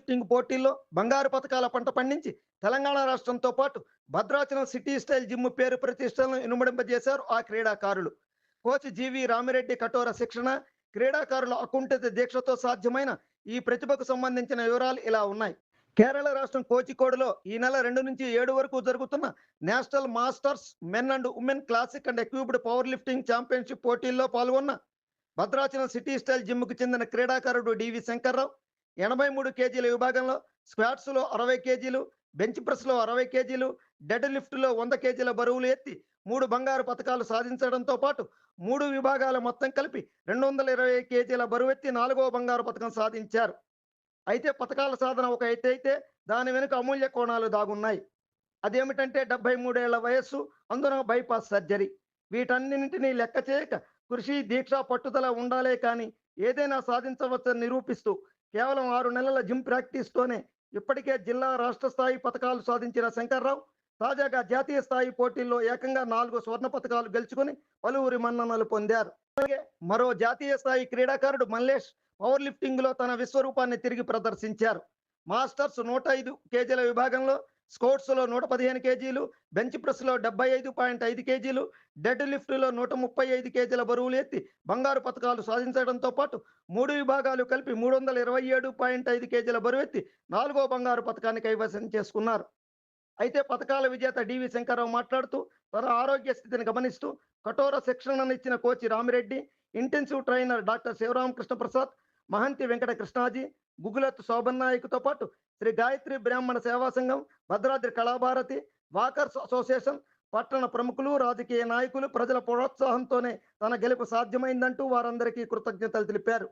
Lifting పోటీల్లో బంగారు పథకాల పంట పండించి తెలంగాణ రాష్ట్రంతో పాటు భద్రాచలం సిటీ స్టైల్ జిమ్ పేరు ప్రతిష్టలను ఇనుమడింపజేశారు ఆ క్రీడాకారులు. కోచ్ జీవి రామిరెడ్డి కఠోర శిక్షణ క్రీడాకారుల అకుంఠిత దీక్షతో సాధ్యమైన ఈ ప్రతిభకు సంబంధించిన వివరాలు ఇలా ఉన్నాయి. కేరళ రాష్ట్రం కోచికోడలో ఈ నెల రెండు నుంచి ఏడు వరకు జరుగుతున్న national masters men and women classic and equipped power lifting championship పోటీల్లో పాల్గొన్న భద్రాచలం సిటీ స్టైల్ జిమ్కు చెందిన క్రీడాకారుడు డివి శంకర్రావు ఎనభై మూడు కేజీల విభాగంలో స్క్వాట్స్లో అరవై కేజీలు బెంచ్ ప్రెస్లో అరవై కేజీలు డెడ్ లిఫ్ట్లో వంద కేజీల బరువులు ఎత్తి మూడు బంగారు పథకాలు సాధించడంతో పాటు మూడు విభాగాల మొత్తం కలిపి రెండు వందల ఇరవై కేజీల బరువు ఎత్తి నాలుగవ బంగారు పథకం సాధించారు. అయితే పథకాల సాధన ఒక ఎత్తు అయితే దాని వెనుక అమూల్య కోణాలు దాగున్నాయి. అదేమిటంటే డెబ్బై మూడేళ్ళ వయస్సు అందున బైపాస్ సర్జరీ. వీటన్నింటినీ లెక్క చేయక కృషి దీక్ష పట్టుదల ఉండాలే కానీ ఏదైనా సాధించవచ్చని నిరూపిస్తూ కేవలం ఆరు నెలల జిమ్ ప్రాక్టీస్తోనే ఇప్పటికే జిల్లా రాష్ట్ర స్థాయి పథకాలు సాధించిన శంకర్రావు తాజాగా జాతీయ స్థాయి పోటీల్లో ఏకంగా నాలుగు స్వర్ణ పథకాలు గెలుచుకుని పలువురి మన్ననలు పొందారు. అలాగే మరో జాతీయ స్థాయి క్రీడాకారుడు మల్లేష్ పవర్ లిఫ్టింగ్లో తన విశ్వరూపాన్ని తిరిగి ప్రదర్శించారు. మాస్టర్స్ నూట ఐదు కేజీల విభాగంలో స్కోట్స్లో నూట పదిహేను కేజీలు బెంచ్ ప్రెస్లో డెబ్బై ఐదు పాయింట్ ఐదు కేజీలు డెడ్ లిఫ్ట్లో నూట ముప్పై ఐదు కేజీల బరువులు ఎత్తి బంగారు పథకాలు సాధించడంతో పాటు మూడు విభాగాలు కలిపి మూడు వందల ఇరవై ఏడు పాయింట్ ఐదు కేజీల బరువు ఎత్తి నాలుగో బంగారు పథకాన్ని కైవసం చేసుకున్నారు. అయితే పథకాల విజేత డివి శంకర్రావు మాట్లాడుతూ తన ఆరోగ్య స్థితిని గమనిస్తూ కఠోర శిక్షణను ఇచ్చిన coach Ramireddy intensive trainer doctor Sivaramakrishna Prasad Mahanti Venkata Krishnaji Gugulath Shobhan నాయక్తో పాటు శ్రీ గాయత్రి బ్రాహ్మణ సేవా సంఘం భద్రాద్రి కళాభారతి వాకర్స్ అసోసియేషన్ పట్టణ ప్రముఖులు రాజకీయ నాయకులు ప్రజల ప్రోత్సాహంతోనే తన గెలుపు సాధ్యమైందంటూ వారందరికీ కృతజ్ఞతలు తెలిపారు.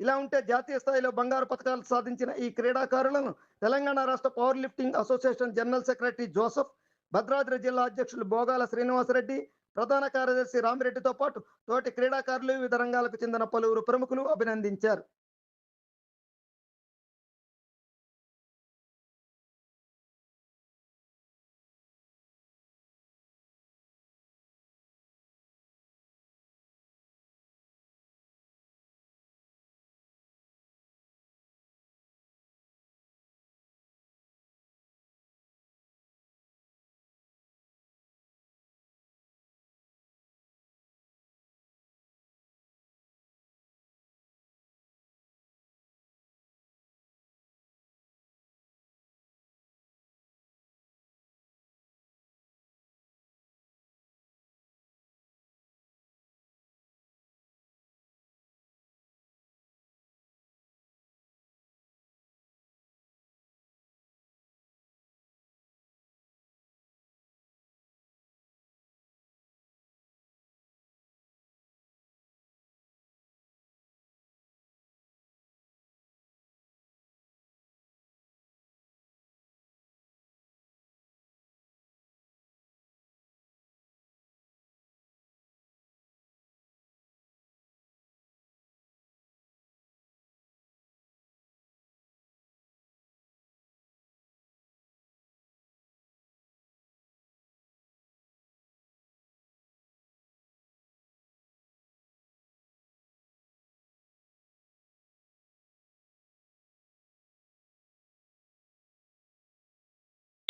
ఇలా ఉంటే జాతీయ స్థాయిలో బంగారు పథకాలు సాధించిన ఈ క్రీడాకారులను తెలంగాణ రాష్ట్ర power lifting association general secretary Joseph Bhadradri జిల్లా అధ్యక్షులు బోగాల శ్రీనివాసరెడ్డి ప్రధాన కార్యదర్శి రామిరెడ్డితో పాటు తోటి క్రీడాకారులు వివిధ రంగాలకు చెందిన పలువురు ప్రముఖులు అభినందించారు.